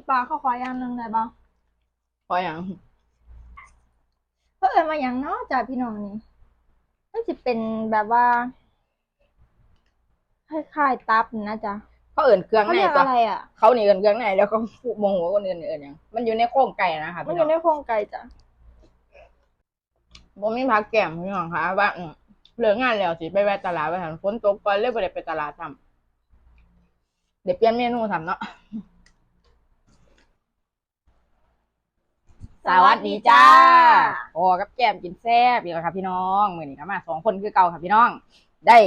พี่ปลาเขาขออย่างหนึ่งได้บ้างเพราะอย่างเพื่อเอิญมาอย่างเนาะจากพี่น้องนี่มันจะเป็นแบบว่าคล้ายๆตับนี่นะจ๊ะเขาเอื่นเครื่องเขาในเรียกตัวอะไรอะ เขานี่เอื่นเครื่องในแล้วก็โมโหคนอื่นเอื่นอย่างมันอยู่ในโครงไก่นะคะมันพี่อน้อยู่งในโครงไก่จ้ะผมมีพักแก้มพี่น้องคะว่าอืมเหลืองานแล้วสิไปแวะตลาดไปหันฝนตกก่อนเลยบ่ได้ไปตลาดทำเดี๋ยวเปลี่ยนเมนูทำเนาะ วัสดีจ้า โอ้กับแก้มกินแซ่บอีกแล้วค่ะพี่น้องมื้อนี้ก็มาสองคนคือเก่าค่ะพี่น้อง ได้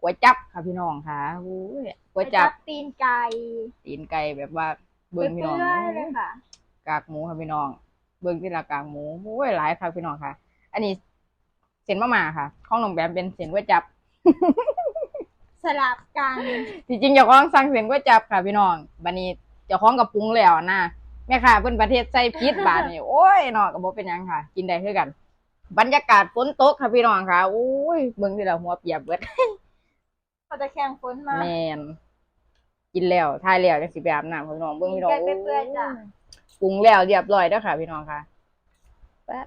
ก๋วยจับค่ะพี่น้องค่ะโอ้ยก๋วยจับตีนไก่ ตีนไก่แบบว่าเบิ่งพี่น้องเปื่อยๆเลยค่ะ กากหมูค่ะพี่น้อง เบิ่งที่ละกากหมูโอ้ยหลายค่ะพี่น้องค่ะ อันนี้เส้นมะม่าค่ะของน้องแบมเป็นเส้นก๋วยจับ สลับกันที่จริงเจ้าของสั่งเส้นก๋วยจับค่ะพี่น้อง บัดนี้เจ้าของกับปรุงแล้วนะแม่ค่ะเพิ่นประเทศใส่พิษบาดนี่โอ้ยเนาะก็บ่เป็นหยังค่ะ กินได้คือกัน บรรยากาศฝนตกค่ะพี่น้องค่ะโอ้ยเบิ่งที่ละหัวเปียกเบิดเขาจะแข่งฝนมา แม่นกินแล้วทายแล้วจังสิไปอาบน้ำค่ะพี่น้องเบิ่งพี่น้องไก่เปื่อยๆจ้ะ ปรุงแล้วเรียบร้อยแล้วค่ะ พี่น้องค่ะแป๊บ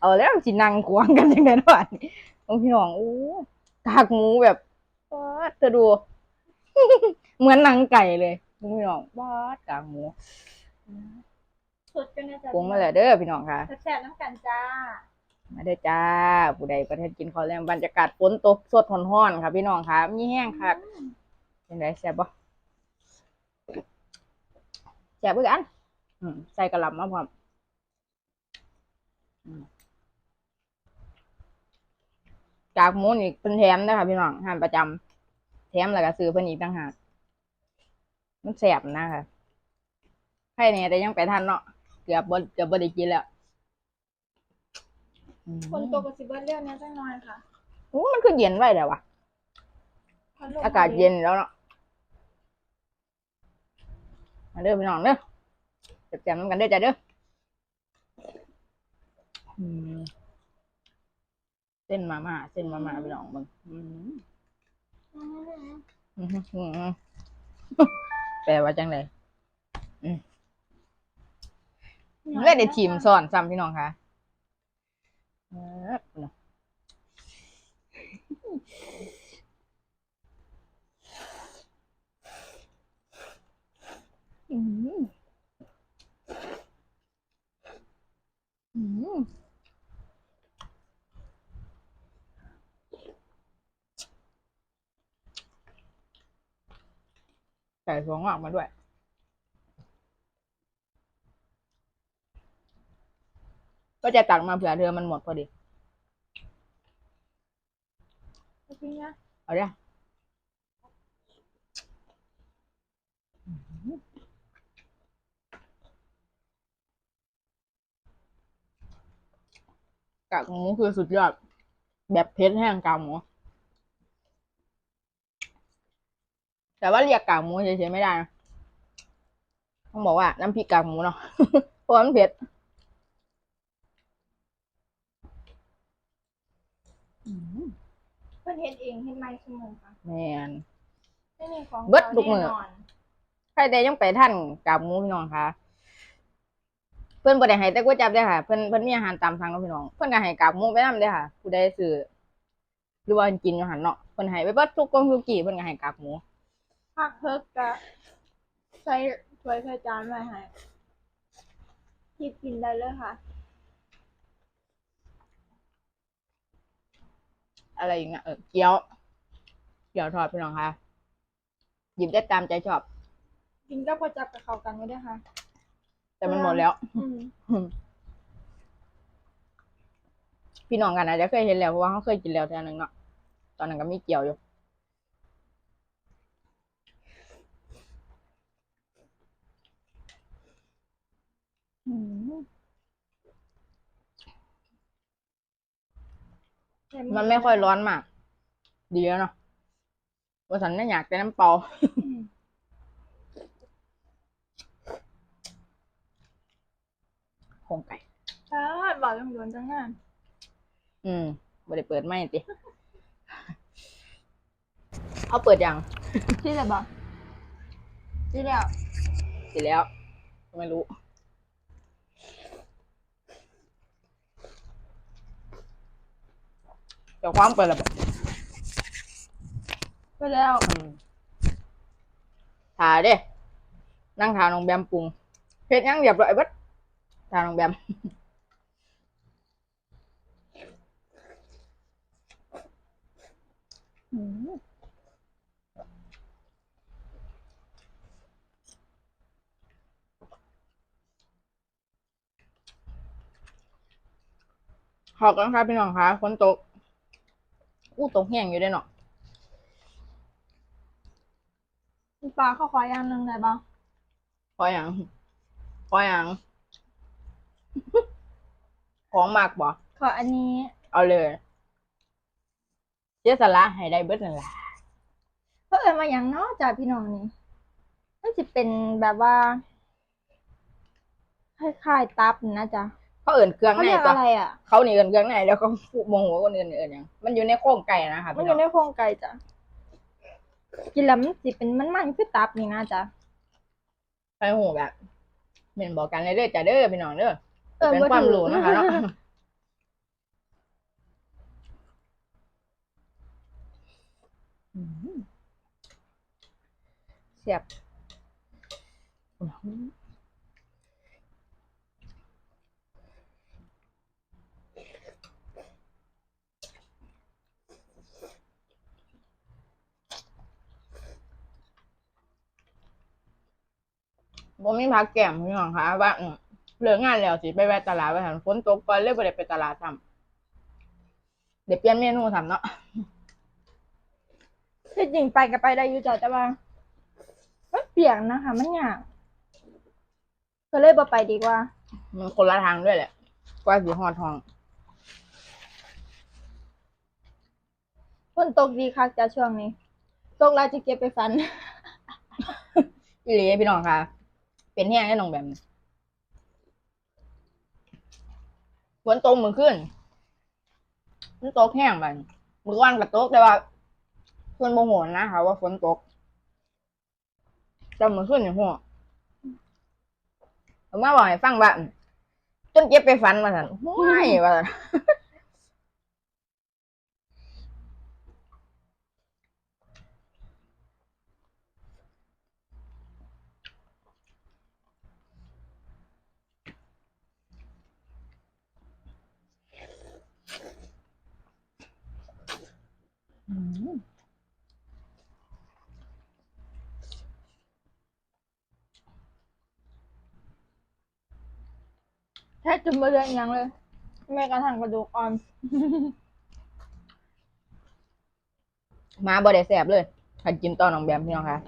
เอาแล้วสินั่งกวางกันจังได๋เนาะอันนี้เบิ่งพี่น้องโอ้กากหมูแบบป๊าดเธอดู เหมือนหนังไก่เลยเบิ่งพี่น้องป๊าดกากหมู สุดกันนะจ๊ะปรุงมาแล้วเด้อพี่น้องค่ะแซ่บๆน้ำกันจ้า มาเด้อจ้า ผู้ใดประเทศกินข้าวแรงบรรยากาศฝนตกสดร้อนๆค่ะพี่น้องค่ะมีแห้งค่ะเป็นไรแซ่บบ่แซ่บเพื่อกันอืมใส่กระหล่ำมาพร้อมอืมกากหมูนี่เป็นแถมนะคะพี่น้องห้ามประจำแถมแล้วก็ซื้อเพิ่นอีกต่างหากมันแซ่บนะคะใค รเนี่ยแต่ยังไปทันเนาะเกือบบ่เกือบบ่ได้กินแล้วอืมคนโตกับสิบเบิร์เรียวเนี้ยจังน้อยค่ะโอ้มันคือเย็นไว้แล้ววะพัดลมอากาศเย็นแล้วเนาะมาเด้อพี่น้องเด้อจับแจมน้ำกันเด้อจ้ะเด้ออืมเส้นมาม่าเส้นมาม่าพี่น้องมึงอืมอืมอืมอืมอืมแปลว่าจังเลยอืม เล่นในทีมซ้อนซ้ำพี่น้องค่ะเออเนาะอืมอืมใส่ถั่วงอกมาด้วย จะตักมาเผื่อเธอมันหมดพอดีจริงนะเอาเด้อกากหมูคือสุดยอด แบบเผ็ดแห้งกากหมูแต่ว่าเรียกกากหมูเฉยๆไม่ได้นะต้องบอกว่าน้ำพริกกากหมูเนาะเพราะว่ามันเผ็ดอืม เพื่อนเฮ็ดเองเฮ็ดไม้เสมอค่ะแมนไม่มีของเบิดทุกมื้อ แน่นอนใครใดยังไปท่านกาบหมูพี่น้องคะเพื่อนบ่ได้ให้แต่ก๋วยจับเด้อค่ะ เพิ่นเพิ่นมีอาหารตามสั่งเนาะพี่น้อง เพิ่นก็ให้กาบหมูไปนำเด้อค่ะ ผู้ใดซื้อหรือว่ากินอยู่หั่นเนาะ เพิ่นให้ไปเบิดทุกกงทุกกี่เพิ่นก็ให้กาบหมู ผักเพิกกะใส่ถ้วยใส่จานไว้ให้หยิบกินได้เลยค่ะ อะไรอย่างเงี้ยเออเกี๊ยวเกี๊ยวทอดพี่น้องคะหยิบได้ตามใจชอบ กินกับก๋วยจับกับเขากันไม่ได้ค่ะ แต่มันหมดแล้ว อืมพี่น้องกันอาจจะเคยเห็นแล้วเพราะว่าเขาเคยกินแล้วเท่านึงเนาะตอนนั้นก็มีเกี๊ยวอยู่อืม มันไม่ค่อยร้อนมาก ดีแล้วเนาะว่าสันไม่อยากแต่น้ำเปล่าอืมโครงไก่ใช่บอกยังโดนจังงาน อืมไม่ได้เปิดไม่ติเอาเปิดยังที่จะบอกที่แล้วสิแล้ว ไม่รู้ เดี๋ยวความเปิดระบบไปแล้วถ่ายเด้นั่งทาน้องแบมปรุงเฮ็ดหยังเรียบร้อยเบิดทาน้องแบมอืมขอบกันครับพี่น้องคะฝนตก อู้ตกแห้งอยู่เด้เนาะมีปลาข้าวควายอย่างหนึ่งไงบ้างพออย่างพออย่าง ของมากบ่ขออันนี้ เอาเลยเจ๊สละให้ได้เบิดนั่นแหละเพื่อเอิญมาอย่างเนาะจากพี่น้องนี่มันจะเป็นแบบว่าคล้ายๆตับนี่นะจ๊ะ เขาเอิ่นเครื่องเขาในเรียกตัวอะไรอะ เขานี่เอิ่นเครื่องในแล้วก็โมโหคนอื่นเอิ่นหยังมันอยู่ในโครงไก่นะคะมันพี่อน้อยู่งในโครงไก่จ้ะ กินแล้วมันสิเป็นมันๆคือตับนี่นะจ๊ะไปหูแบบเมนบอกกันเลยเด้อจ้ะเด้อพี่น้องเด้อเออเป็นบ่ความถือรู้นะคะเนาะอืมเสียบ บ่มีพักแก้มพี่น้องคะว่าอืมเหลืองานแล้วสิไปแวะตลาดไปหันฝนตกก่อนเลยบ่ได้ไปตลาดทำเดี๋ยวเปลี่ยนเมนูทำเนาะที่จริงไปก็ไปได้อยู่จ้ะแต่ว่ามันเปียกนะคะ มันยากก็เลยบ่ไปดีกว่า มันคนละทางด้วยแหละกว่าสีหอดทองฝนตกดีคักจ้ะช่วงนี้ ตกแล้วจะเก็บไปฟัน อีหลีพี่น้องค่ะ เป็นแห้งได้น้องแบบฝนตกมือขึ้นมันตกแห้งไปมือว่านกับตกแต่ว่าส่วนโมโหนะคะว่าฝนตกแต่มือขึ้นอย่างหัวผมมาบอกให้ฟังว่าจนเจ็บไปฟันมาสันห้วยว่าซั่น แทบจะไม่เหลืออีกอย่างเลย แม้กระทั่งกระดูกอ่อน มาบ่ได้แสบเลยขันกินตอนน้องแบมพี่น้องค่ะ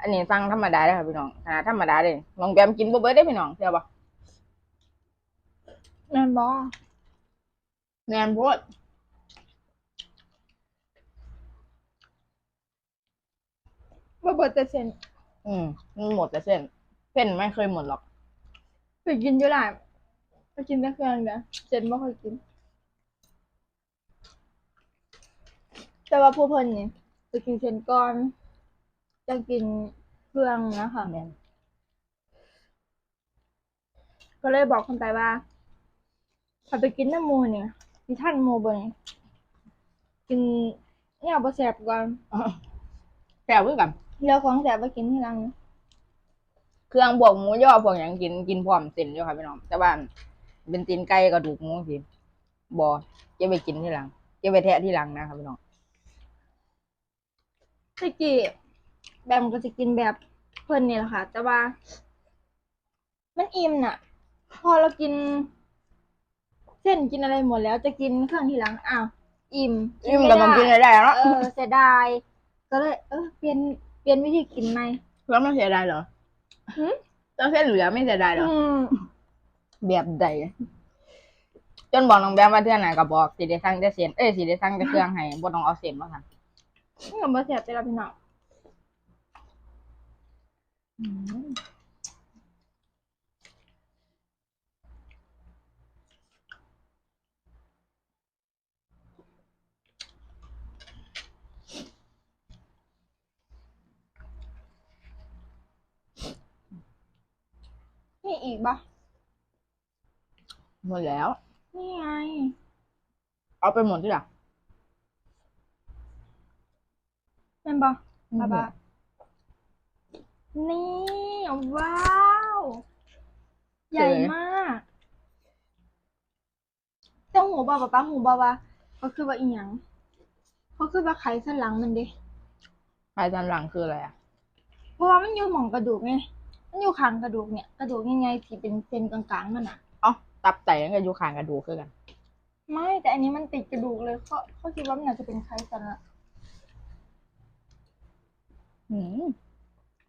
อันนี้สั่งธรรมดาได้อค่ะพี่น้องขนาดธรรมดาเลยน้องแบมกินบ่เบิดได้อพี่น้องเชื่อปะแม่นบอแมนโพดว่าเบิดแต่เซนอืมมันหมดแต่เส้น เส้นไม่เคยหมดหรอกไปกินอยู่หลายไปกินแต่เครื่องเดียวเซนไม่ค่อยกิน แต่ว่าผู้เพิ่นนี่ไปกินเซนก่อนจะกินเครื่องนะคะแมนก็เลยบอกคนไปว่าถ้าไปกินน้ำหมูเนี่ยมีท่านหมูเบนกินเนี่ยบะแสบก่อนแซ่บเพื่อกันแล้วของแสบไปกินที่หลัง เครื่องบวกหมูย่อพวกอย่างกินกินพร้อมเส้นอยู่ค่ะพี่น้องแต่ว่าเป็นตีนไก่กระดูกหมูสิบ่เก็บไปกินที่หลังเก็บไปแทะที่หลังนะครับพี่น้องตะกี้แบมก็จะกินแบบเพิ่นนี่แหละค่ะ แต่ว่า มันอิ่มน่ะ พอเรากิน เส้นกินอะไรหมดแล้วจะกินเครื่องทีหลังอ้าวอิ่มอิ่มก็ต้องกินให้ได้เนาะเออเสียดายก็เลยเออเปลี่ยนเปลี่ยนวิธีกินไหมแล้วไม่เสียดายเหรอหืม แล้วเส้นเหลือไม่เสียดายเหรออืมแบบใดจนบอกน้องแบมว่าเทื่อไหนก็บอกสิได้สั่งแต่เส้นเอ้ยสิได้สั่งแต่เครื่องให้บ่ต้องเอาเส้นมาค่ะนี่ก็บ่แสบไปแล้วพี่น้อง อีกปะหมดแล้ว นี่ไง เอาไปหมดที่หลังเป็นปะอืมบาบานี่ว้าว ใหญ่มากแต่หูบาปะป้าหูบาว่าเขาคือว่าอีหยังเขาคือว่าไขสันหลังมันเด้ปลายสันหลังคืออะไรอะ เพราะว่ามันอยู่หม่องกระดูกไง มันอยู่ข้างกระดูกเนี่ย กระดูกยังไงที่เป็นเส้นกลางๆมันอะ เอ้าตับไตนั่นก็อยู่ข้างกระดูกคือกัน ไม่แต่อันนี้มันติดกระดูกเลยเขาเขาคิดว่ามันอาจจะเป็นไขสันหละอืม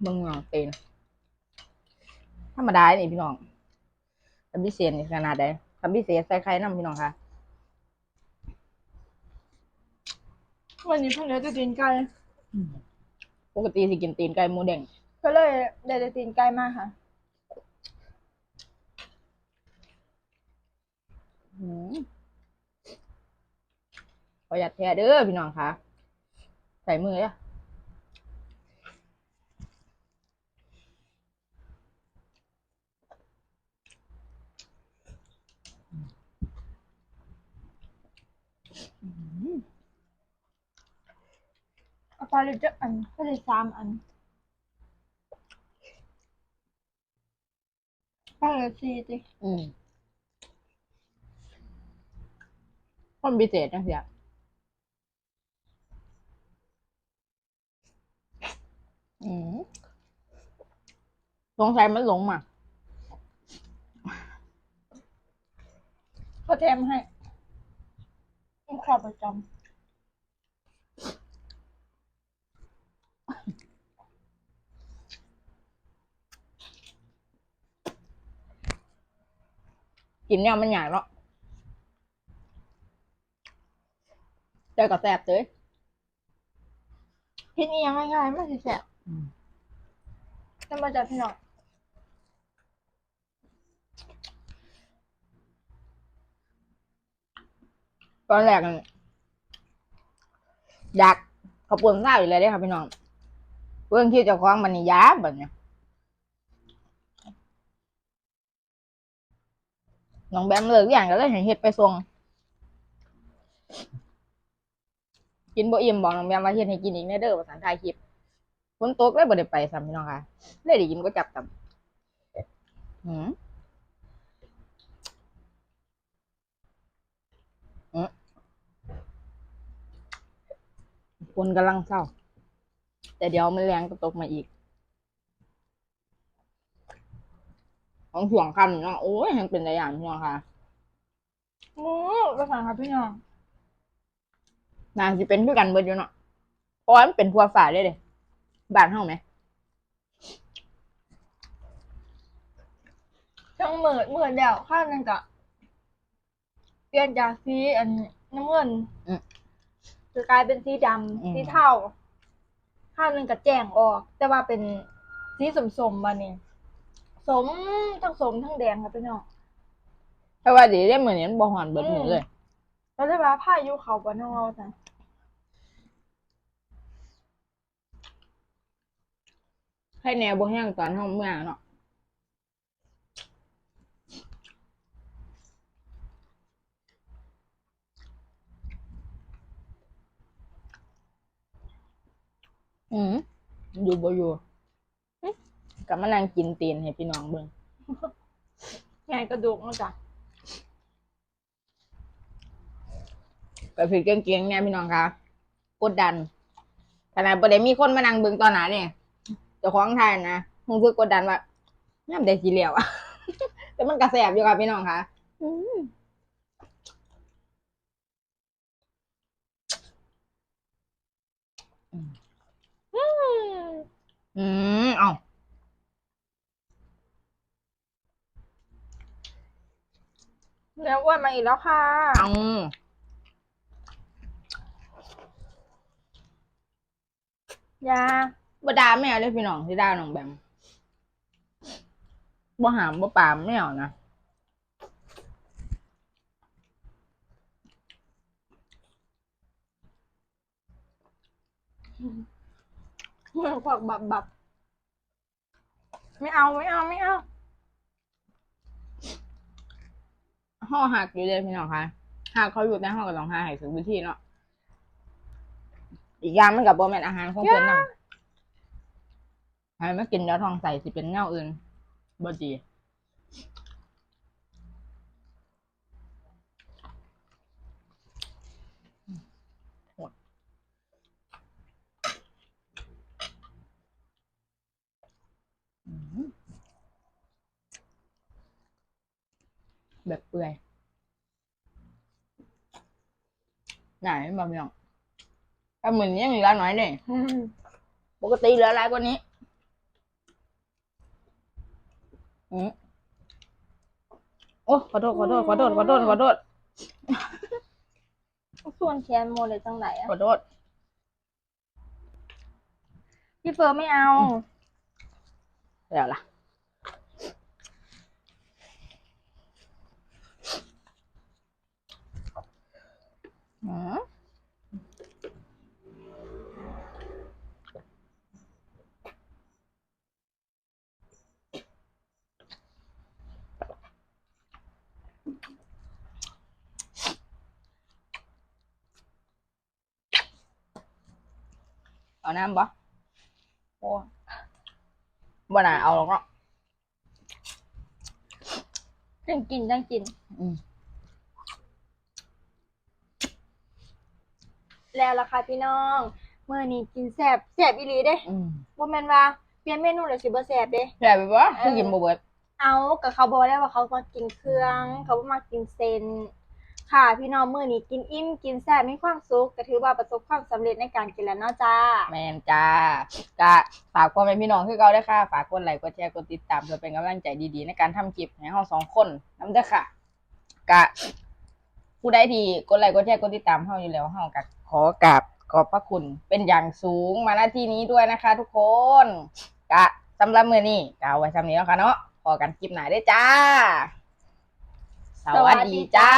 มึงลองเตนธรรมดานี่พี่น้องคำพิเศษนี่ขนาดใดคำพิเศษใส่ไข่น้ำพี่น้องค่ะวันนี้เพิ่งเหลือแต่ตีนไก่ปกติสิกินตีนไก่หมูแดง ก็เลยได้แต่ตีนไก่มากค่ะ อืมประหยัดแท้เด้อพี่น้องค่ะ ใส่มืออะอืมเอาไปเลยจะอันก็เลยสามอัน ไปเลยสี่สิอืมคนพิเศษจังเสียอืมสงสัยมันหลงมาเขาแถมให้ต้องขอประจ กินเนี่ยมันใหญ่เนาะเจอกับแสบเลยำพิษนี่ยังง่ายๆไม่สิแสบจะมาจากพี่น้องตอนแรกนั่นอยากขอบคุณเศร้าอยู่เลยเด้อค่ะพี่น้องเพื่อนที่เจะคล้าของมันนี่ยาแบบเนี้ย น้องแบมเลิกอย่างก็เลยเห็นเห็ดไปส่งกินบ่อิ่มบอกน้องแบมว่าเฮ็ดให้กินอีกแน่เด้อภาษาไทยคลิปฝนตกเลยบ่ได้ไปซ้ำพี่น้องค่ะเลยได้กินก็จับตับหืมคนกำลังเศร้า แต่เดี๋ยวมันแรงก็ตกมาอีก ของห่วงคำเนาะโอ้ยยังเป็นหลายอย่างพี่น้องค่ะโอ้ภาษาค่ะพี่น้องน่าจะเป็นด้วยกันเบิดอยู่เนาะเพราะว่ามันเป็นพัวฝ่าได้เลยบ้านเฮาไหมช่างเหมือนเหมือนเดียวข้างนึงจะเปลี่ยนจากสีอันน้ำเงินจะกลายเป็นสีดำสีเทาข้างนึงก็แจ้งออก แต่ว่าเป็นสีสมๆมาเนี่ย สมทั้งสมทั้งแดงค่ะพี่น้องแต่ว่าดีได้เหมือนนี้มันบ่หอนเบิดหมูเลยแล้วได้ว่าผ้ายุเขาบนน้องเราจ้ะให้แนวบ่แห้งตอนเฮาเมื่อเนาะอืมอยู่บ่อยู่อื้อ กลับมานั่งกินตีนให้พี่น้องเบิ่งไงกระดูกเนาะจ้ะไปผิดเก่งๆเนี่ยพี่น้องคะกดดันขนาดประเด็มีคนมานั่งเบิ่งตอนหนาเนี่ยเจ้าของไทยนะคงคือกดดันว่าน้ำได้สีเหลียวอะแต่มันกระแสบอยู่ค่ะพี่น้องคะอืมอืมอืมเอ้า แล้วอ้วนมาอีกแล้วค่ะ เอายาบ่ด่าแมวเลยพี่น้องที่ด่าน้องแบมบ่หามบ่ปามแมวนะเหมือนขวักบับบับไม่เอาไม่เอาไม่เอา ห้อหักอยู่เลยพี่น้องคะหักเขาอยู่ในห้องกับสองหาให้ถึงพื้นที่เนาะอีกอย่างมันกับโบแมนอาหารของเพื่อนนั่งให้ไม่กินแล้วทองใส่สิเป็นเน่าอื่นบ่ดี แบบเปื่อย ไหนบะเมียงถ้าเหมือนยังเหลือน้อยเนี่ยปกติเหลือหลายกว่านี้อืมโอ้ขอโทษขอโทษขอโทษขอโทษขอโทษส่วนแขนโมเลยจังไหนอะขอโทษพี่เฟิร์นไม่เอา เดี๋ยวล่ะ อืมเอาน้ำปะโอ้บ่น่าเอาหรอกเนาะจังกินจังกิน อืม แล้วล่ะค่ะพี่น้องเมื่อนี้กินแสบแสบอีหลีเด้อืมบ่แม่นว่าเปลี่ยนเมนูเลยสิบ่แสบเด้ แซ่บไปปะคือกินบ่เบิดเอากับเขาบอกแล้วว่าเขามากินเครื่อง เขาบ่มากินเซนค่ะพี่น้องมื้อนี้กินอิ่มกินแซ่บมีความสุขก็ถือว่าประสบความสำเร็จในการกินแล้วเนาะจ้า แมนจ้ากะฝากความเป็นพี่น้องคือเก่าด้วยค่ะ ฝากกดไลค์กดแชร์กดติดตามเพื่อเป็นกำลังใจดีๆ ในการทำคลิปให้เราสองคนน้ำเด้อค่ะกะผู้ใดที่กดไลค์กดแชร์กดติดตามเฮาอยู่แล้วเฮากะ ขอกราบขอบพระคุณเป็นอย่างสูงมาหน้าที่นี้ด้วยนะคะ ทุกคนกะสำหรับมือนี้กะเอาไว้สำนี้แล้วค่ะเนาะพอกันคลิปหน้าได้จ้า สวัสดีจ้า